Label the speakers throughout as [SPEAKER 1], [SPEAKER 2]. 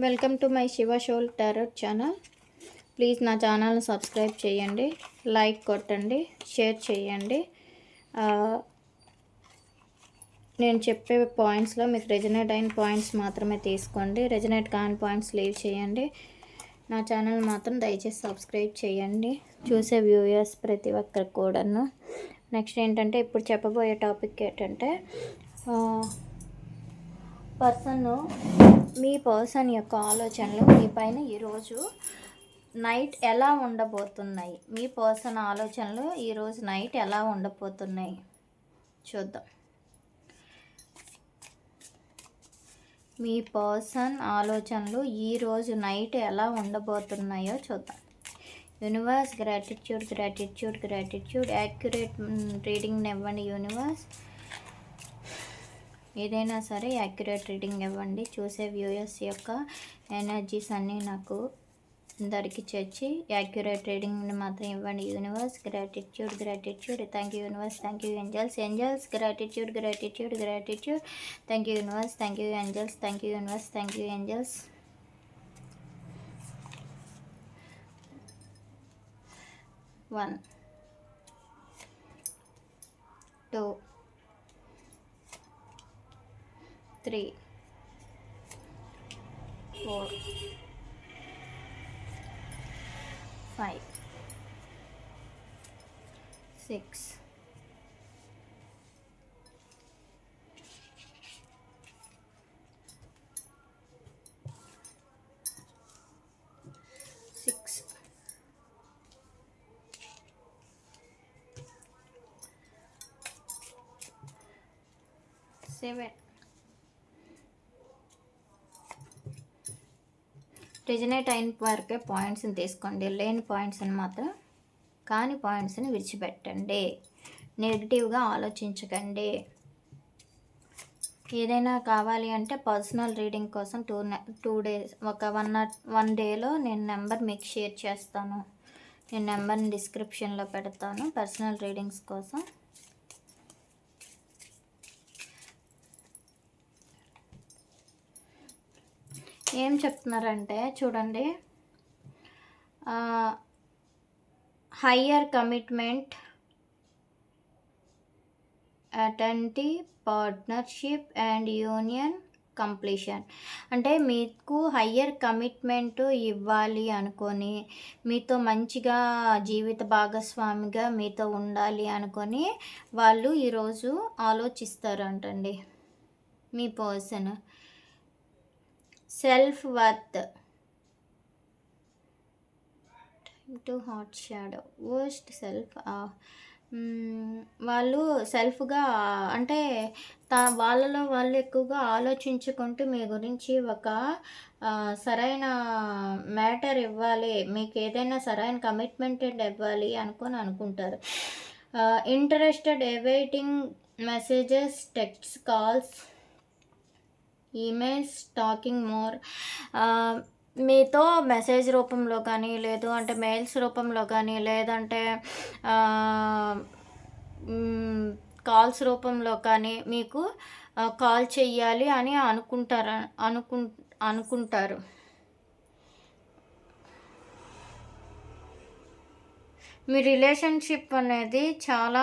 [SPEAKER 1] Welcome to my Shiva soul tarot channel. Please నా ఛానల్ని subscribe చేయండి లైక్ కొట్టండి షేర్ చేయండి. నేను చెప్పే పాయింట్స్లో మీకు రెజనేట్ అయిన పాయింట్స్ మాత్రమే తీసుకోండి. రెజనేట్ కాని పాయింట్స్ లీవ్ చేయండి. నా ఛానల్ మాత్రం దయచేసి సబ్స్క్రైబ్ చేయండి. చూసే వ్యూయర్స్ ప్రతి ఒక్కరికి కూడాను. నెక్స్ట్ ఏంటంటే ఇప్పుడు చెప్పబోయే టాపిక్ ఏంటంటే పర్సన్ మీ పర్సన్ యొక్క ఆలోచనలు మీ పైన ఈరోజు నైట్ ఎలా ఉండబోతున్నాయి? మీ పర్సన్ ఆలోచనలు ఈరోజు నైట్ ఎలా ఉండబోతున్నాయి? చూద్దాం. మీ పర్సన్ ఆలోచనలు ఈరోజు నైట్ ఎలా ఉండబోతున్నాయో చూద్దాం. Universe gratitude gratitude gratitude accurate reading ఇవ్వండి యూనివర్స్. ఏదైనా సరే యాక్యురేట్ రీడింగ్ ఇవ్వండి. చూసే వ్యూయర్స్ యొక్క ఎనర్జీస్ అన్నీ నాకు అందరికీ చేర్చి యాక్యురేట్ రీడింగ్ని మాత్రం ఇవ్వండి. Universe gratitude gratitude. Thank you universe thank you angels. Angels gratitude gratitude gratitude. Thank you universe thank you angels thank you universe thank you angels. One two three, four, five, six, six, seven resonate అయిన వరకే పాయింట్స్ని తీసుకోండి. లేని పాయింట్స్ని మాత్రం కాని పాయింట్స్ని విడిచిపెట్టండి. నెగిటివ్గా ఆలోచించకండి. ఏదైనా కావాలి అంటే పర్సనల్ రీడింగ్ కోసం టూ టూ డేస్ ఒక వన్ వన్ డేలో నేను నెంబర్ మీకు షేర్ చేస్తాను. నేను నెంబర్ని డిస్క్రిప్షన్లో పెడతాను. పర్సనల్ రీడింగ్స్ కోసం ఏం చెప్తున్నారంటే చూడండి. Higher commitment అటెంటి partnership and union completion అంటే మీకు హయ్యర్ కమిట్మెంట్ ఇవ్వాలి అనుకొని మీతో మంచిగా జీవిత భాగస్వామిగా మీతో ఉండాలి అనుకొని వాళ్ళు ఈరోజు ఆలోచిస్తారంటండి మీ person self worth to hot shadow worst self వాళ్ళు సెల్ఫ్గా అంటే తా వాళ్ళలో వాళ్ళు ఎక్కువగా ఆలోచించుకుంటూ మీ గురించి ఒక సరైన మ్యాటర్ ఇవ్వాలి. మీకు ఏదైనా సరైన కమిట్మెంట్ ఇవ్వాలి అనుకొని అనుకుంటారు. Interested awaiting messages text calls emails talking more మీతో మెసేజ్ రూపంలో కానీ లేదు అంటే మెయిల్స్ రూపంలో కానీ లేదంటే కాల్స్ రూపంలో కానీ మీకు కాల్ చెయ్యాలి అని అనుకుంటారు అనుకు అనుకుంటారు. మీ రిలేషన్షిప్ అనేది చాలా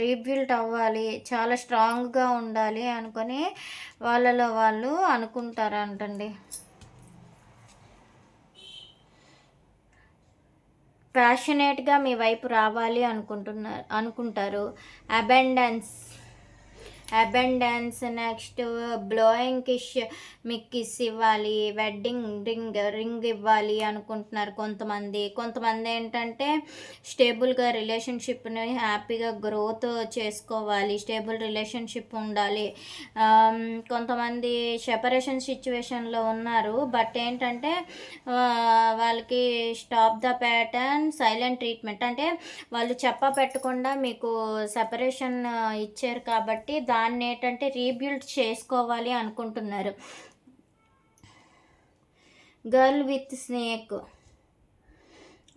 [SPEAKER 1] రీబిల్డ్ అవ్వాలి చాలా స్ట్రాంగ్గా ఉండాలి అనుకొని వాళ్ళలో వాళ్ళు అనుకుంటారంటండి. ప్యాషనేట్గా మీ వైపు రావాలి అనుకుంటున్నారు అనుకుంటారు. Abundance abundance next blowing kiss మీకు కిస్ ఇవ్వాలి వెడ్డింగ్ రింగ్ రింగ్ ఇవ్వాలి అనుకుంటున్నారు కొంతమంది. కొంతమంది ఏంటంటే స్టేబుల్గా రిలేషన్షిప్ని హ్యాపీగా గ్రోత్ చేసుకోవాలి స్టేబుల్ రిలేషన్షిప్ ఉండాలి. Um, కొంతమంది సెపరేషన్ సిచ్యువేషన్లో ఉన్నారు బట్ ఏంటంటే వాళ్ళకి stop the pattern silent treatment అంటే వాళ్ళు చెప్ప పెట్టకుండా మీకు సెపరేషన్ ఇచ్చారు కాబట్టి దాన్ని ఏంటంటే రీబిల్డ్ చేసుకోవాలి అనుకుంటున్నారు. Girl with snake.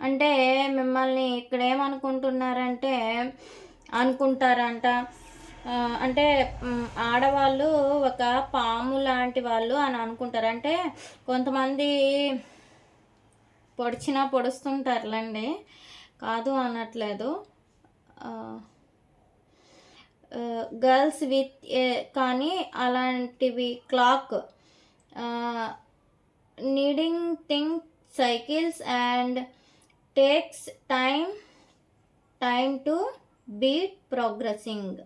[SPEAKER 1] అంటే మిమ్మల్ని ఇక్కడ ఏమనుకుంటున్నారంటే అనుకుంటారంట అంటే ఆడవాళ్ళు ఒక పాము లాంటి వాళ్ళు అని అనుకుంటారు. అంటే కొంతమంది పొడిచినా పొడుస్తుంటారులేండి. కాదు అనట్లేదు. గర్ల్స్ విత్ కానీ అలాంటివి clock needing thing cycles and takes time time to beat progressing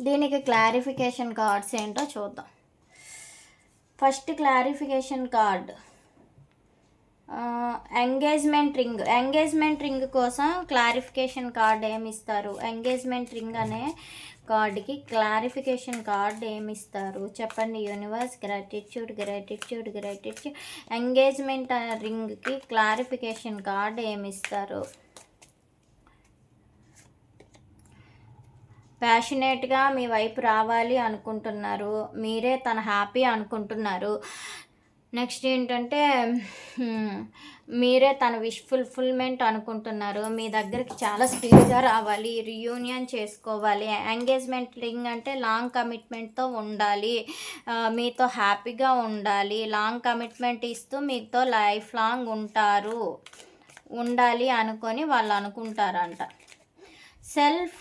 [SPEAKER 1] దీనికి క్లారిఫికేషన్ కార్డ్స్ ఏంటో చూద్దాం. First clarification card engagement ring engagement ring కోసం క్లారిఫికేషన్ కార్డ్ ఏమి ఇస్తారు ఎంగేజ్మెంట్ రింగ్ అనే కార్డ్కి క్లారిఫికేషన్ కార్డ్ ఏమి ఇస్తారు చెప్పండి universe gratitude gratitude gratitude engagement రింగ్కి clarification card ఏమి ఇస్తారు ప్యాషనేట్గా మీ వైపు రావాలి అనుకుంటున్నారు. మీరే తన హ్యాపీ అనుకుంటున్నారు. నెక్స్ట్ ఏంటంటే మీరే తన విష్ ఫుల్ఫిల్మెంట్ అనుకుంటున్నారు. మీ దగ్గరికి చాలా స్పీడ్గా రావాలి రియూనియన్ చేసుకోవాలి ఎంగేజ్మెంట్ రింగ్ అంటే లాంగ్ కమిట్మెంట్తో ఉండాలి మీతో హ్యాపీగా ఉండాలి లాంగ్ కమిట్మెంట్ ఇస్తూ మీతో లైఫ్ లాంగ్ ఉంటారు ఉండాలి అనుకొని వాళ్ళు అనుకుంటారంట. సెల్ఫ్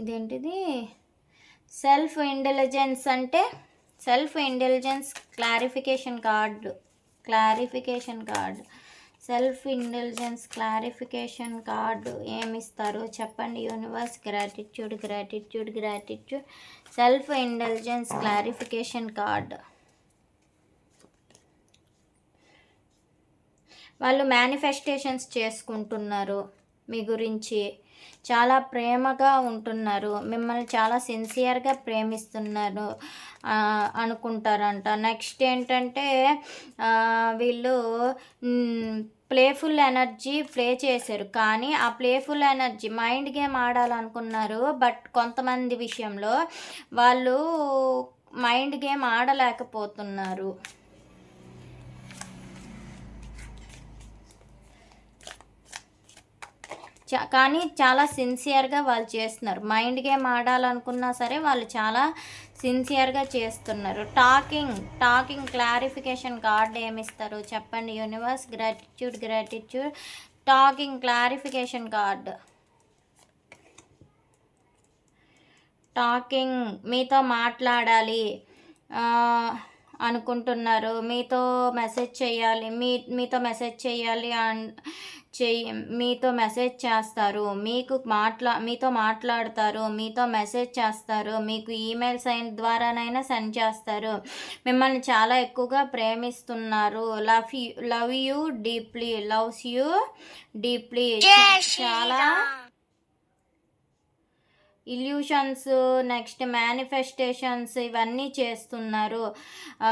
[SPEAKER 1] ఇదేంటిది? సెల్ఫ్ ఇంటెలిజెన్స్ అంటే self intelligence clarification card clarification card. Self intelligence clarification card ఏమిస్తారు? చెప్పండి. Universe gratitude gratitude gratitude. Self intelligence clarification card. వాళ్ళు మేనిఫెస్టేషన్స్ చేసుకుంటున్నారు మీ గురించి. చాలా ప్రేమగా ఉంటున్నారు. మిమ్మల్ని చాలా సిన్సియర్గా ప్రేమిస్తున్నారు అనుకుంటారంట. నెక్స్ట్ ఏంటంటే వీళ్ళు ప్లేఫుల్ ఎనర్జీ ప్లే చేశారు. కానీ ఆ ప్లేఫుల్ ఎనర్జీ మైండ్ గేమ్ ఆడాలనుకున్నారు. బట్ కొంతమంది విషయంలో వాళ్ళు మైండ్ గేమ్ ఆడలేకపోతున్నారు. కానీ చాలా సిన్సియర్గా వాళ్ళు చేస్తున్నారు. మైండ్ గేమ్ ఆడాలనుకున్నా సరే వాళ్ళు చాలా సిన్సియర్గా చేస్తున్నారు. టాకింగ్ టాకింగ్ క్లారిఫికేషన్ కార్డు ఏమిస్తారు? చెప్పండి. Universe gratitude gratitude talking clarification card talking మీతో మాట్లాడాలి అనుకుంటున్నారు. మీతో మెసేజ్ చేయాలి. మీ మీతో మెసేజ్ చేయాలి అండ్ చెయ్యి మీతో మెసేజ్ చేస్తారు మీకు మాట్లా మీతో మాట్లాడతారు మీతో మెసేజ్ చేస్తారు మీకు ఈమెయిల్ సైన్ ద్వారానైనా సెండ్ చేస్తారు. మిమ్మల్ని చాలా ఎక్కువగా ప్రేమిస్తున్నారు. Love you love you deeply loves you deeply చాలా ఇల్యూషన్స్ నెక్స్ట్ మేనిఫెస్టేషన్స్ ఇవన్నీ చేస్తున్నారు.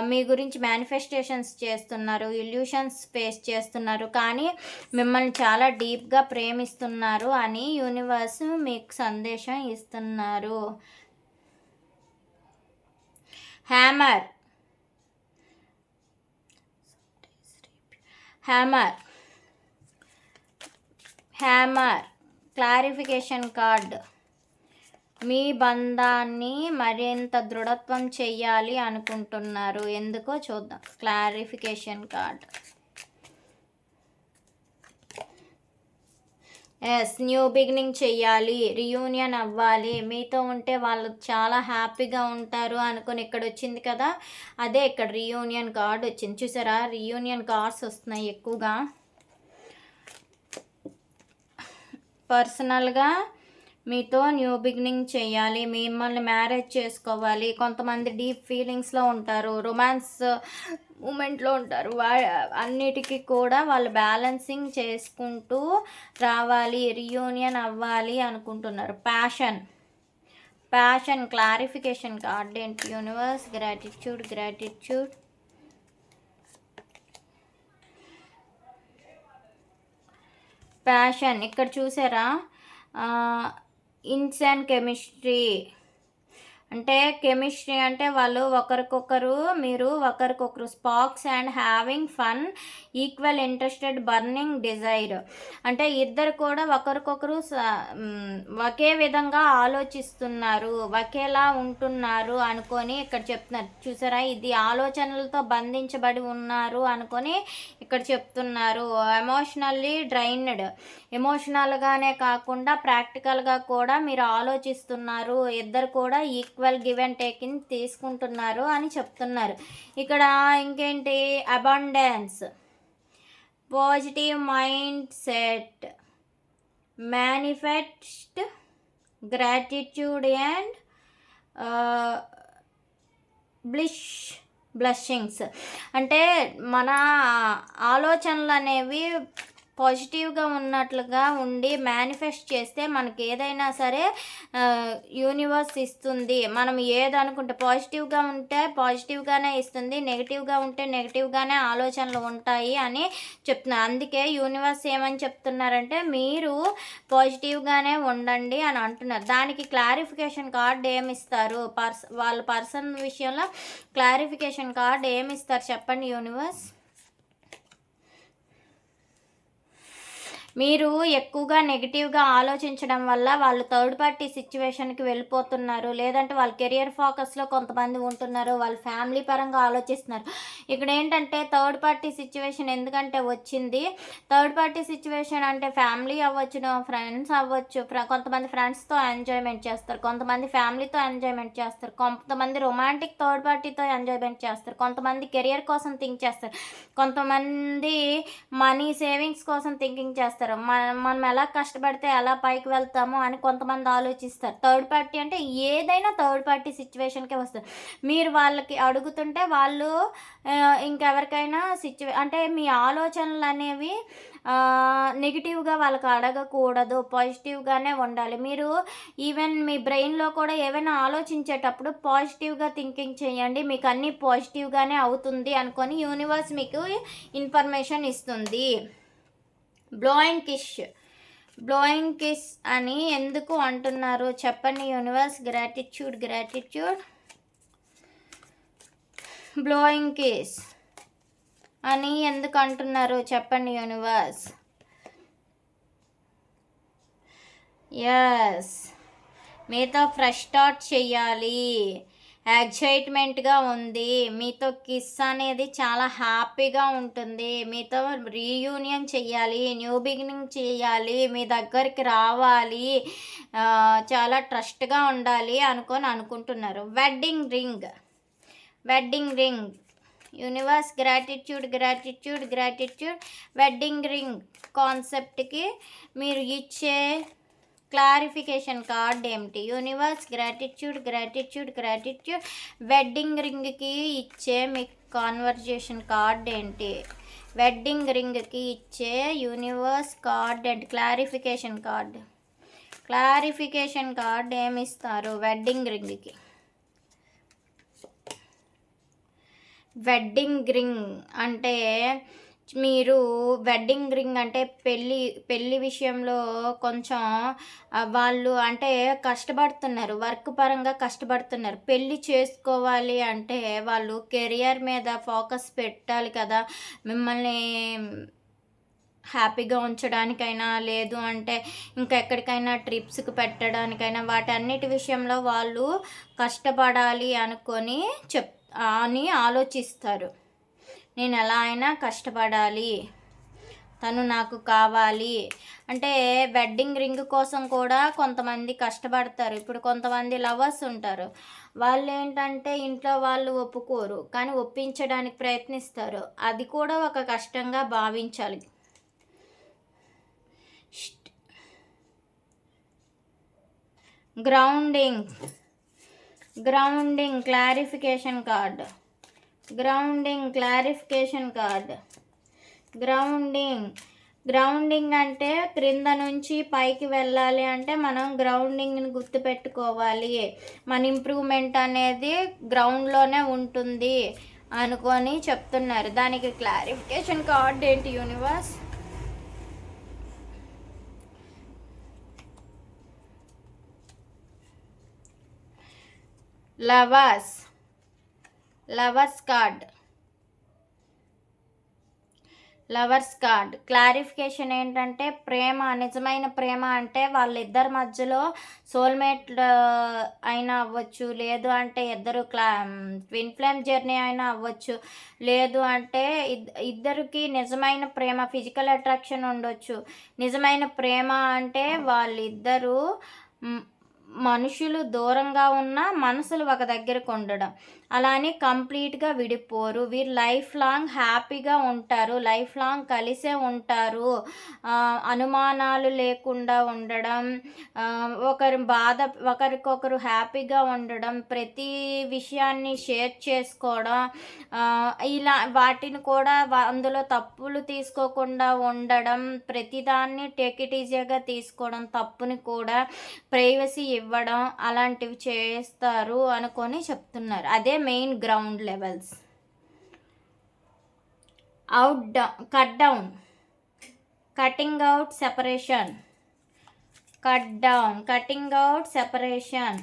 [SPEAKER 1] మీ గురించి మేనిఫెస్టేషన్స్ చేస్తున్నారు ఇల్యూషన్స్ ఫేస్ చేస్తున్నారు. కానీ మిమ్మల్ని చాలా డీప్గా ప్రేమిస్తున్నారు అని యూనివర్స్ మీకు సందేశం ఇస్తున్నారు. Hammer. Hammer. Hammer. Clarification card. మీ బంధాన్ని మరింత దృఢత్వం చేయాలి అనుకుంటున్నారు. ఎందుకో చూద్దాం. Clarification card. Yes new beginning చెయ్యాలి. రియూనియన్ అవ్వాలి. మీతో ఉంటే వాళ్ళు చాలా హ్యాపీగా ఉంటారు అనుకుని ఇక్కడ వచ్చింది కదా? అదే ఇక్కడ రియూనియన్ కార్డ్ వచ్చింది. చూసారా? రియూనియన్ కార్డ్స్ వస్తున్నాయి ఎక్కువగా. పర్సనల్గా మీతో న్యూ బిగినింగ్ చేయాలి మిమ్మల్ని మ్యారేజ్ చేసుకోవాలి. కొంతమంది డీప్ ఫీలింగ్స్లో ఉంటారు రొమాన్స్ మూమెంట్లో ఉంటారు. వా అన్నిటికీ కూడా వాళ్ళు బ్యాలెన్సింగ్ చేసుకుంటూ రావాలి రియూనియన్ అవ్వాలి అనుకుంటున్నారు. ప్యాషన్. ప్యాషన్ క్లారిఫికేషన్ కార్డ్ ఏంటి? Universe gratitude gratitude. ప్యాషన్. ఇక్కడ చూసారా? ఇన్సాన్ కెమిస్ట్రీ అంటే కెమిస్ట్రీ అంటే వాళ్ళు ఒకరికొకరు మీరు ఒకరికొకరు sparks and having fun equal interested burning desire. అంటే ఇద్దరు కూడా ఒకరికొకరు ఒకే విధంగా ఆలోచిస్తున్నారు ఒకేలా ఉంటున్నారు అనుకొని ఇక్కడ చెప్తున్నారు. చూసారా? ఇది ఆలోచనలతో బంధించబడి ఉన్నారు అనుకొని ఇక్కడ చెప్తున్నారు. Emotionally drained. ఎమోషనల్గానే కాకుండా ప్రాక్టికల్గా కూడా మీరు ఆలోచిస్తున్నారు. ఇద్దరు కూడా ఈక్వల్ గివ్ అండ్ టేకింగ్ తీసుకుంటున్నారు అని చెప్తున్నారు. ఇక్కడ ఇంకేంటి? Abundance positive mindset manifest gratitude and bliss blessings అంటే మన ఆలోచనలు అనేవి పాజిటివ్గా ఉన్నట్లుగా ఉండి మేనిఫెస్ట్ చేస్తే మనకి ఏదైనా సరే యూనివర్స్ ఇస్తుంది. మనం ఏదనుకుంటే పాజిటివ్గా ఉంటే పాజిటివ్గానే ఇస్తుంది నెగిటివ్గా ఉంటే నెగిటివ్గానే ఆలోచనలు ఉంటాయి అని చెప్తున్నారు అందుకే యూనివర్స్ ఏమని చెప్తున్నారంటే మీరు పాజిటివ్గానే ఉండండి అని అంటున్నారు. దానికి క్లారిఫికేషన్ కార్డ్ ఏమి ఇస్తారు పర్స్ వాళ్ళ పర్సన్ విషయంలో క్లారిఫికేషన్ కార్డ్ ఏమి ఇస్తారు చెప్పండి యూనివర్స్? మీరు ఎక్కువగా నెగిటివ్గా ఆలోచించడం వల్ల వాళ్ళు థర్డ్ పార్టీ సిచ్యువేషన్కి వెళ్ళిపోతున్నారు. లేదంటే వాళ్ళ కెరియర్ ఫోకస్లో కొంతమంది ఉంటున్నారు. వాళ్ళ ఫ్యామిలీ పరంగా ఆలోచిస్తున్నారు. ఇక్కడ ఏంటంటే థర్డ్ పార్టీ సిచ్యువేషన్ ఎందుకంటే వచ్చింది? థర్డ్ పార్టీ సిచ్యువేషన్ అంటే ఫ్యామిలీ అవ్వచ్చు ఫ్రెండ్స్ అవ్వచ్చు కొంతమంది ఫ్రెండ్స్తో ఎంజాయ్మెంట్ చేస్తారు కొంతమంది ఫ్యామిలీతో ఎంజాయ్మెంట్ చేస్తారు కొంతమంది రొమాంటిక్ థర్డ్ పార్టీతో ఎంజాయ్మెంట్ చేస్తారు కొంతమంది కెరియర్ కోసం థింక్ చేస్తారు కొంతమంది మనీ సేవింగ్స్ కోసం థింకింగ్ చేస్తారు. ఆలోచిస్తారు. మనం మనం ఎలా కష్టపడితే ఎలా పైకి వెళ్తామో అని కొంతమంది ఆలోచిస్తారు. థర్డ్ పార్టీ అంటే ఏదైనా థర్డ్ పార్టీ సిచ్యువేషన్కే వస్తుంది. మీరు వాళ్ళకి అడుగుతుంటే వాళ్ళు ఇంకెవరికైనా సిచ్యువే అంటే మీ ఆలోచనలు అనేవి నెగిటివ్గా వాళ్ళకి అడగకూడదు. పాజిటివ్గానే ఉండాలి. మీరు ఈవెన్ మీ బ్రెయిన్లో కూడా ఏవైనా ఆలోచించేటప్పుడు పాజిటివ్గా థింకింగ్ చేయండి. మీకు అన్నీ పాజిటివ్గానే అవుతుంది అనుకొని యూనివర్స్ మీకు ఇన్ఫర్మేషన్ ఇస్తుంది. బ్లోయింగ్ కిష్ బ్లోయింగ్ కిస్ అని ఎందుకు అంటున్నారు? చెప్పండి universe gratitude gratitude blowing kiss అని ఎందుకు అంటున్నారు? చెప్పండి యూనివర్స్ ఎస్ మీతో ఫ్రెష్ స్టార్ట్ చెయ్యాలి. ఎగ్జైట్మెంట్గా ఉంది. మీతో కిస్ అనేది చాలా హ్యాపీగా ఉంటుంది. మీతో రీయూనియన్ చెయ్యాలి న్యూ బిగినింగ్ చేయాలి మీ దగ్గరికి రావాలి చాలా ట్రస్ట్గా ఉండాలి అనుకొని అనుకుంటున్నారు. Wedding ring. Wedding ring. Universe gratitude gratitude gratitude. Wedding ring కాన్సెప్ట్కి మీరు ఇచ్చే క్లారిఫికేషన్ కార్డ్ ఏమిటి? Universe gratitude gratitude gratitude. Wedding రింగ్కి ఇచ్చే మీ కాన్వర్జేషన్ కార్డ్ ఏంటి? వెడ్డింగ్ రింగ్కి ఇచ్చే universe card and clarification card. Clarification card ఏమి ఇస్తారు వెడ్డింగ్ రింగ్కి. వెడ్డింగ్ రింగ్ అంటే మీరు వెడ్డింగ్ రింగ్ అంటే పెళ్ళి పెళ్ళి విషయంలో కొంచెం వాళ్ళు అంటే కష్టపడుతున్నారు వర్క్ పరంగా కష్టపడుతున్నారు. పెళ్ళి చేసుకోవాలి అంటే వాళ్ళు కెరియర్ మీద ఫోకస్ పెట్టాలి కదా. మిమ్మల్ని హ్యాపీగా ఉంచడానికైనా లేదు అంటే ఇంకా ఎక్కడికైనా ట్రిప్స్కి పెట్టడానికైనా వాటన్నిటి విషయంలో వాళ్ళు కష్టపడాలి అనుకొని చెప్ అని ఆలోచిస్తారు. నేను ఎలా అయినా కష్టపడాలి. తను నాకు కావాలి. అంటే వెడ్డింగ్ రింగ్ కోసం కూడా కొంతమంది కష్టపడతారు. ఇప్పుడు కొంతమంది లవర్స్ ఉంటారు. వాళ్ళు ఏంటంటే ఇంట్లో వాళ్ళు ఒప్పుకోరు. కానీ ఒప్పించడానికి ప్రయత్నిస్తారు. అది కూడా ఒక కష్టంగా భావించాలి. Grounding. Grounding clarification card. Grounding clarification card grounding grounding అంటే క్రింద నుంచి పైకి వెళ్ళాలి అంటే మనం గ్రౌండింగ్ని గుర్తుపెట్టుకోవాలి. మన ఇంప్రూవ్మెంట్ అనేది గ్రౌండ్లోనే ఉంటుంది అనుకొని చెప్తున్నారు. దానికి క్లారిఫికేషన్ కార్డ్ ఏంటి universe lovers lovers card. Lovers card. Clarification ఏంటంటే ప్రేమ నిజమైన ప్రేమ అంటే వాళ్ళిద్దరి మధ్యలో సోల్మేట్ అయినా అవ్వచ్చు. లేదు అంటే ఇద్దరు క్లా ట్విన్ ఫ్లేమ్ జర్నీ అయినా అవ్వచ్చు. లేదు అంటే ఇద్దరికి నిజమైన ప్రేమ ఫిజికల్ అట్రాక్షన్ ఉండొచ్చు. నిజమైన ప్రేమ అంటే వాళ్ళిద్దరూ మనుషులు దూరంగా ఉన్న మనసులు ఒక దగ్గరకు ఉండడం. అలానే కంప్లీట్గా విడిపోరు. వీరు లైఫ్ లాంగ్ హ్యాపీగా ఉంటారు. లైఫ్ లాంగ్ కలిసే ఉంటారు. అనుమానాలు లేకుండా ఉండడం ఒకరి బాధ ఒకరికొకరు హ్యాపీగా ఉండడం ప్రతి విషయాన్ని షేర్ చేసుకోవడం ఇలా వాటిని కూడా అందులో తప్పులు తీసుకోకుండా ఉండడం ప్రతిదాన్ని టేక్ ఇట్ ఈజీగా తీసుకోవడం తప్పుని కూడా ప్రైవసీ ఇవ్వడం అలాంటివి చేస్తారు అనుకొని చెప్తున్నారు. అదే main ground levels out down cut down cutting out separation cut down cutting out separation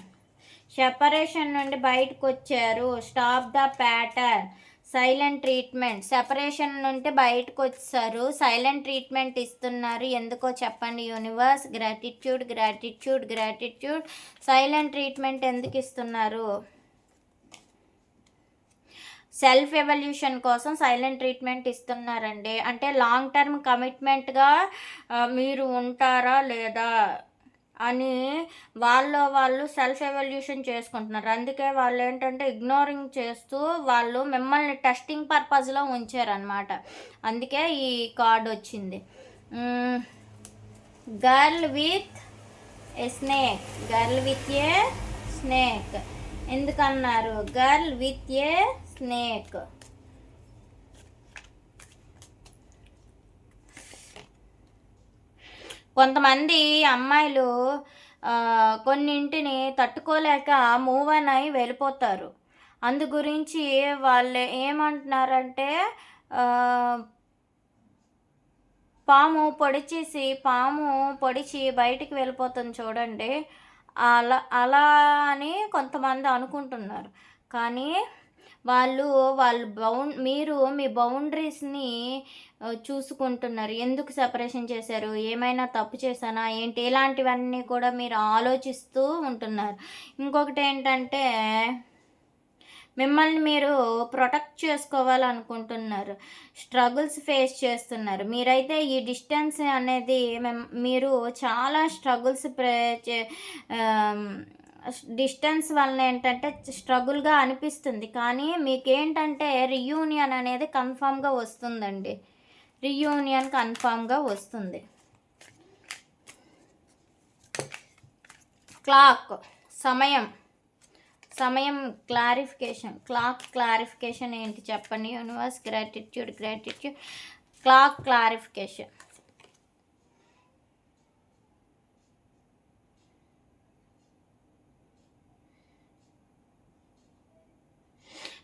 [SPEAKER 1] separation నుండి బయటకు వచ్చారు. Stop the pattern silent treatment separation నుండి బయటకు వచ్చారు. సైలెంట్ ట్రీట్మెంట్ ఇస్తున్నారు. ఎందుకో చెప్పండి universe gratitude gratitude gratitude silent treatment ఎందుకు ఇస్తున్నారు? సెల్ఫ్ ఎవల్యూషన్ కోసం సైలెంట్ ట్రీట్మెంట్ ఇస్తున్నారండి. అంటే లాంగ్ టర్మ్ కమిట్మెంట్గా మీరు ఉంటారా లేదా అని వాళ్ళు వాళ్ళు సెల్ఫ్ ఎవల్యూషన్ చేసుకుంటున్నారు. అందుకే వాళ్ళు ఏంటంటే ఇగ్నోరింగ్ చేస్తూ వాళ్ళు మిమ్మల్ని టెస్టింగ్ పర్పస్లో ఉంచారనమాట అందుకే ఈ కార్డ్ వచ్చింది. Girl with a snake. Girl with a snake. ఎందుకన్నారు? Girl with a snake. కొంతమంది అమ్మాయిలు కొన్నింటిని తట్టుకోలేక మూవ్ అని అయి వెళ్ళిపోతారు. అందు గురించి వాళ్ళు ఏమంటున్నారంటే పాము పొడిచేసి పాము పొడిచి బయటికి వెళ్ళిపోతుంది చూడండి. అలా అలా అని కొంతమంది అనుకుంటున్నారు. కానీ వాళ్ళు వాళ్ళు బౌం మీరు మీ బౌండరీస్ని చూసుకుంటున్నారు. ఎందుకు సపరేషన్ చేశారు? ఏమైనా తప్పు చేశానా? ఏంటి? ఇలాంటివన్నీ కూడా మీరు ఆలోచిస్తూ ఉంటున్నారు. ఇంకొకటి ఏంటంటే మిమ్మల్ని మీరు ప్రొటెక్ట్ చేసుకోవాలనుకుంటున్నారు. స్ట్రగుల్స్ ఫేస్ చేస్తున్నారు. మీరైతే ఈ డిస్టెన్స్ అనేది మీరు చాలా స్ట్రగుల్స్ ప్రే డిస్టెన్స్ వలన ఏంటంటే స్ట్రగుల్గా అనిపిస్తుంది. కానీ మీకేంటంటే రియూనియన్ అనేది కన్ఫామ్గా వస్తుందండి. రియూనియన్ కన్ఫామ్గా వస్తుంది. క్లాక్ సమయం. సమయం క్లారిఫికేషన్. క్లాక్ క్లారిఫికేషన్ ఏంటి చెప్పండి? Universe gratitude gratitude. Clock clarification.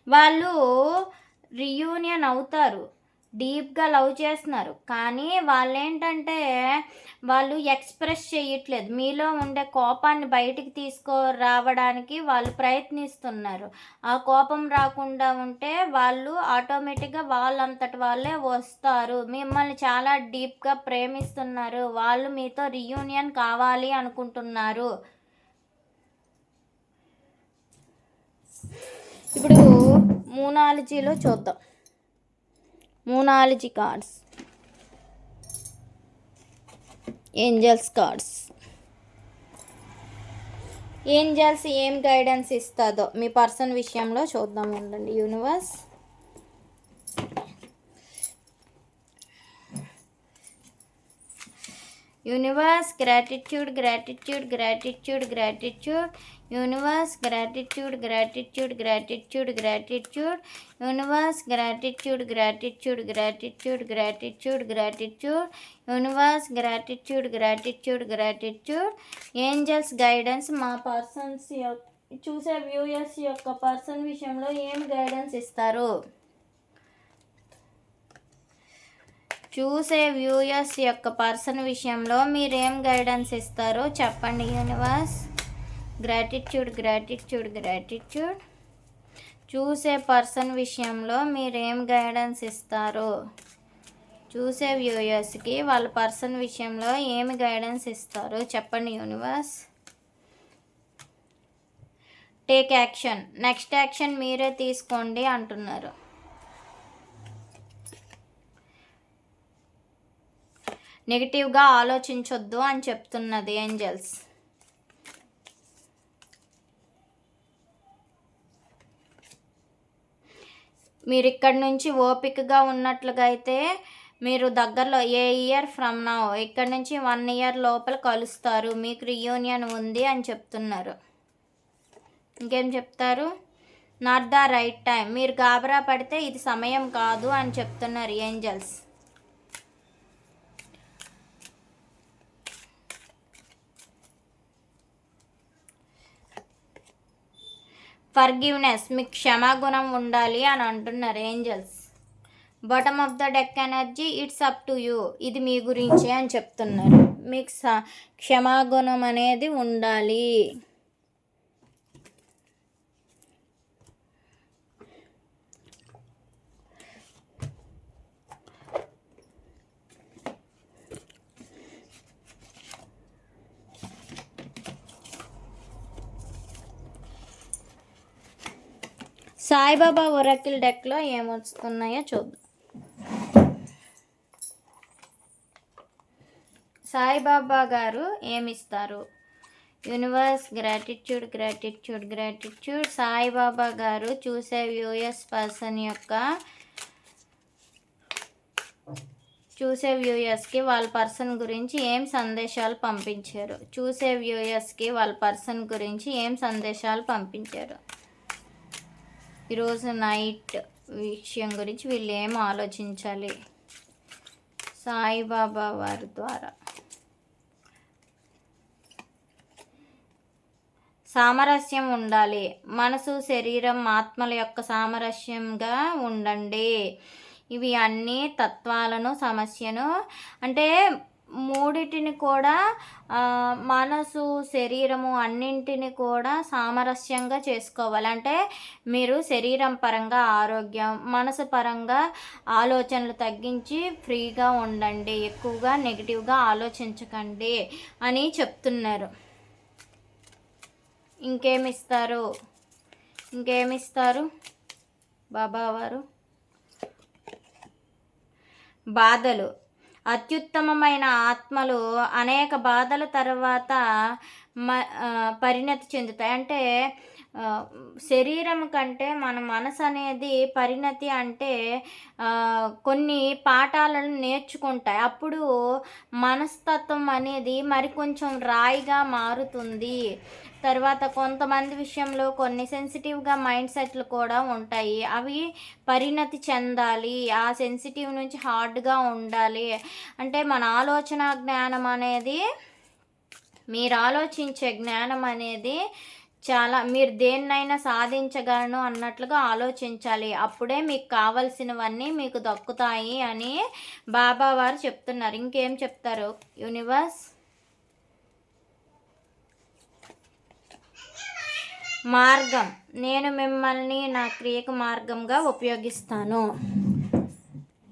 [SPEAKER 1] వాళ్ళు రియూనియన్ అవుతారు. డీప్గా లవ్ చేస్తున్నారు. కానీ వాళ్ళు ఏంటంటే వాళ్ళు ఎక్స్ప్రెస్ చేయట్లేదు. మీలో ఉండే కోపాన్ని బయటికి తీసుకో రావడానికి వాళ్ళు ప్రయత్నిస్తున్నారు. ఆ కోపం రాకుండా ఉంటే వాళ్ళు ఆటోమేటిక్గా వాళ్ళంతటి వాళ్ళే వస్తారు. మిమ్మల్ని చాలా డీప్గా ప్రేమిస్తున్నారు. వాళ్ళు మీతో రియూనియన్ కావాలి అనుకుంటున్నారు. ఇప్పుడు మూనాలజీలో చూద్దాం. Moonology cards. Angels cards. Angels ఏం గైడెన్స్ ఇస్తుందో మీ పర్సన్ విషయంలో చూద్దాం ఉండండి. Universe. Universe gratitude gratitude gratitude gratitude. Universe gratitude gratitude gratitude gratitude. Universe gratitude gratitude gratitude gratitude gratitude. Universe gratitude gratitude gratitude. Angels guidance మా పర్సన్స్ చూసే viewers యొక్క person విషయంలో ఏం గైడెన్స్ ఇస్తారు? చూసే వ్యూయర్స్ యొక్క పర్సన్ విషయంలో మీరేం గైడెన్స్ ఇస్తారో? చెప్పండి యూనివర్స్. గ్రాటిట్యూడ్ గ్రాటిట్యూడ్ గ్రాటిట్యూడ్ చూసే పర్సన్ విషయంలో మీరేం గైడెన్స్ ఇస్తారు? చూసే వ్యూయర్స్కి వాళ్ళ పర్సన్ విషయంలో ఏమి గైడెన్స్ ఇస్తారు? చెప్పండి universe take action next action మీరే తీసుకోండి అంటున్నారు. నెగిటివ్గా ఆలోచించొద్దు అని చెప్తున్నది ఏంజల్స్ మీరు ఇక్కడ నుంచి ఓపికగా ఉన్నట్లుగా అయితే మీరు దగ్గరలో ఏ ఇయర్ ఫ్రమ్ నా? ఇక్కడ నుంచి వన్ ఇయర్ లోపల కలుస్తారు. మీకు రియూనియన్ ఉంది అని చెప్తున్నారు. ఇంకేం చెప్తారు? Not the right time. మీరు గాబరా పడితే ఇది సమయం కాదు అని చెప్తున్నారు ఏంజల్స్. ఫర్గివ్నెస్ మీకు క్షమాగుణం ఉండాలి అని అంటున్నారు angels. Bottom of the deck energy it's up to you ఇది మీ గురించే అని చెప్తున్నారు. మీకు స క్షమాగుణం అనేది ఉండాలి. సాయిబాబా ఒరకిల్ డెక్లో ఏమొస్తున్నాయో చూద్దాం. సాయిబాబా గారు ఏమిస్తారు? Universe gratitude gratitude gratitude. Saibaba గారు చూసే వ్యూయర్స్ పర్సన్ యొక్క చూసే వ్యూయర్స్కి వాళ్ళ పర్సన్ గురించి ఏం సందేశాలు పంపించారు? చూసే వ్యూయర్స్కి వాళ్ళ పర్సన్ గురించి ఏం సందేశాలు పంపించారు? ఈరోజు నైట్ విషయం గురించి వీళ్ళు ఏం ఆలోచించాలి? సాయిబాబా వారి ద్వారా. సామరస్యం ఉండాలి. మనసు శరీరం ఆత్మల యొక్క సామరస్యంగా ఉండండి. ఇవి అన్ని తత్వాలను సమస్యను అంటే మూడిటిని కూడా మనసు శరీరము అన్నింటిని కూడా సామరస్యంగా చేసుకోవాలి. అంటే మీరు శరీరం పరంగా ఆరోగ్యం మనసు పరంగా ఆలోచనలు తగ్గించి ఫ్రీగా ఉండండి ఎక్కువగా నెగిటివ్గా ఆలోచించకండి అని చెప్తున్నారు. ఇంకేమిస్తారు? ఇంకేమిస్తారు? బాబావారు? బాధలు. అత్యుత్తమమైన ఆత్మలు అనేక బాధల తర్వాత మ పరిణతి చెందుతాయి. అంటే శరీరం కంటే మన మనసు అనేది పరిణతి అంటే కొన్ని పాఠాలను నేర్చుకుంటాయి. అప్పుడు మనస్తత్వం అనేది మరికొంచెం రాయిగా మారుతుంది. తర్వాత కొంతమంది విషయంలో కొన్ని సెన్సిటివ్గా మైండ్ సెట్లు కూడా ఉంటాయి. అవి పరిణతి చెందాలి. ఆ సెన్సిటివ్ నుంచి హార్డ్గా ఉండాలి. అంటే మన ఆలోచన జ్ఞానం అనేది మీరు ఆలోచించే జ్ఞానం అనేది చాలా మీరు దేన్నైనా సాధించగలను అన్నట్లుగా ఆలోచించాలి. అప్పుడే మీకు కావలసినవన్నీ మీకు దక్కుతాయి అని బాబా వారు చెప్తున్నారు. ఇంకేం చెప్తారు? యూనివర్స్? మార్గం. నేను మిమ్మల్ని నా క్రియకు మార్గంగా ఉపయోగిస్తాను.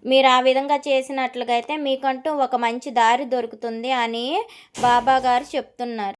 [SPEAKER 1] మీరు ఆ విధంగా చేసినట్లుగా అయితే మీకంటూ ఒక మంచి దారి దొరుకుతుంది అని బాబా గారు చెప్తున్నారు.